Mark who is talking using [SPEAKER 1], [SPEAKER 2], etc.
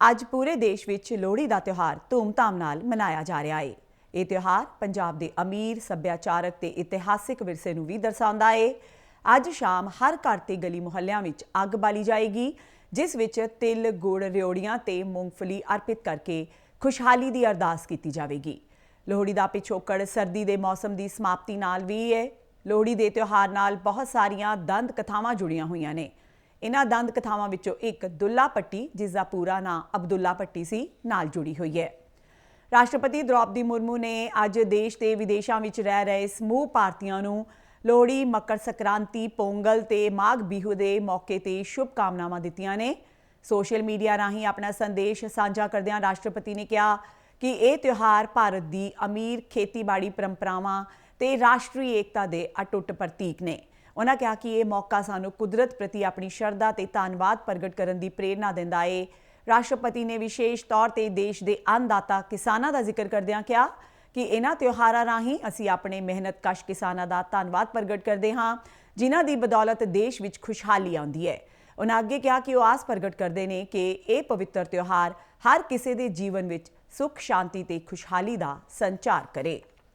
[SPEAKER 1] ਅੱਜ ਪੂਰੇ ਦੇਸ਼ ਵਿੱਚ ਲੋਹੜੀ ਦਾ ਤਿਉਹਾਰ ਧੂਮਧਾਮ ਨਾਲ ਮਨਾਇਆ ਜਾ ਰਿਹਾ ਹੈ ਇਹ ਤਿਉਹਾਰ ਪੰਜਾਬ ਦੇ ਅਮੀਰ, ਸੱਭਿਆਚਾਰਕ ਤੇ ਇਤਿਹਾਸਿਕ ਵਿਰਸੇ ਨੂੰ ਵੀ ਦਰਸਾਉਂਦਾ ਹੈ ਅੱਜ ਸ਼ਾਮ ਹਰ ਘਰ ਤੇ ਗਲੀ ਮੁਹੱਲਿਆਂ ਵਿੱਚ ਅੱਗ ਬਾਲੀ ਜਾਏਗੀ, ਜਿਸ ਵਿੱਚ ਤਿਲ, ਗੁੜ, ਰਿਓੜੀਆਂ ਤੇ ਮੂੰਗਫਲੀ ਅਰਪਿਤ ਕਰਕੇ ਖੁਸ਼ਹਾਲੀ ਦੀ ਅਰਦਾਸ ਕੀਤੀ ਜਾਵੇਗੀ। ਲੋਹੜੀ ਦਾ ਪਿਛੋਕੜ ਸਰਦੀ ਦੇ ਮੌਸਮ ਦੀ ਸਮਾਪਤੀ ਨਾਲ ਵੀ ਹੈ ਲੋਹੜੀ ਦੇ ਤਿਉਹਾਰ ਨਾਲ ਬਹੁਤ ਸਾਰੀਆਂ ਦੰਦ ਕਥਾਵਾਂ ਜੁੜੀਆਂ ਹੋਈਆਂ ਨੇ। ਇਹਨਾਂ ਦੰਦ ਕਥਾਵਾਂ ਵਿੱਚੋਂ ਇੱਕ ਦੁੱਲਾ ਪੱਟੀ, ਜਿਸ ਦਾ ਪੂਰਾ ਨਾਂ ਅਬਦੁੱਲਾ ਪੱਟੀ ਸੀ, ਨਾਲ ਜੁੜੀ ਹੋਈ ਹੈ। ਰਾਸ਼ਟਰਪਤੀ ਦ੍ਰੋਪਦੀ ਮੁਰਮੂ ਨੇ ਅੱਜ ਦੇਸ਼ ਤੇ ਵਿਦੇਸ਼ਾਂ ਵਿੱਚ ਰਹਿ ਰਹੇ ਸਮੂਹ ਭਾਰਤੀਆਂ ਨੂੰ ਲੋਹੜੀ, ਮਕਰ ਸੰਕ੍ਰਾਂਤੀ, ਪੋਂਗਲ ਤੇ ਮਾਘ ਬਿਹੂ ਦੇ ਮੌਕੇ ਤੇ ਸ਼ੁਭ ਕਾਮਨਾਵਾਂ ਦਿੱਤੀਆਂ ਨੇ। ਸੋਸ਼ਲ ਮੀਡੀਆ ਰਾਹੀਂ ਆਪਣਾ ਸੰਦੇਸ਼ ਸਾਂਝਾ ਕਰਦਿਆਂ ਰਾਸ਼ਟਰਪਤੀ ਨੇ ਕਿਹਾ ਕਿ ਇਹ ਤਿਉਹਾਰ ਭਾਰਤ ਦੀ ਅਮੀਰ ਖੇਤੀਬਾੜੀ ਪਰੰਪਰਾਵਾਂ ਤੇ ਰਾਸ਼ਟਰੀ ਏਕਤਾ ਦੇ ਅਟੁੱਟ ਪ੍ਰਤੀਕ ਨੇ। ਉਹਨਾਂ ਕਿਹਾ ਕਿ ਇਹ ਮੌਕਾ ਸਾਨੂੰ ਕੁਦਰਤ ਪ੍ਰਤੀ ਆਪਣੀ ਸ਼ਰਧਾ ਤੇ ਧੰਨਵਾਦ ਪ੍ਰਗਟ ਕਰਨ ਦੀ ਪ੍ਰੇਰਣਾ ਦਿੰਦਾ ਏ। ਰਾਸ਼ਟਰਪਤੀ ਨੇ ਵਿਸ਼ੇਸ਼ ਤੌਰ ਤੇ ਦੇਸ਼ ਦੇ ਅੰਨਦਾਤਾ ਕਿਸਾਨਾਂ ਦਾ ਜ਼ਿਕਰ ਕਰਦਿਆਂ ਕਿਹਾ ਕਿ ਇਹਨਾਂ ਤਿਉਹਾਰਾਂ ਰਾਹੀਂ ਅਸੀਂ ਆਪਣੇ ਮਿਹਨਤਕਸ਼ ਕਿਸਾਨਾਂ ਦਾ ਧੰਨਵਾਦ ਪ੍ਰਗਟ ਕਰਦੇ ਹਾਂ, ਜਿਨ੍ਹਾਂ ਦੀ ਬਦੌਲਤ ਦੇਸ਼ ਵਿੱਚ ਖੁਸ਼ਹਾਲੀ ਆਉਂਦੀ ਹੈ। ਉਹਨਾਂ ਅੱਗੇ ਕਿਹਾ ਕਿ ਉਹ ਆਸ ਪ੍ਰਗਟ ਕਰਦੇ ਨੇ ਕਿ ਇਹ ਪਵਿੱਤਰ ਤਿਉਹਾਰ ਹਰ ਕਿਸੇ ਦੇ ਜੀਵਨ ਵਿੱਚ ਸੁੱਖ, ਸ਼ਾਂਤੀ ਤੇ ਖੁਸ਼ਹਾਲੀ ਦਾ ਸੰਚਾਰ ਕਰੇ।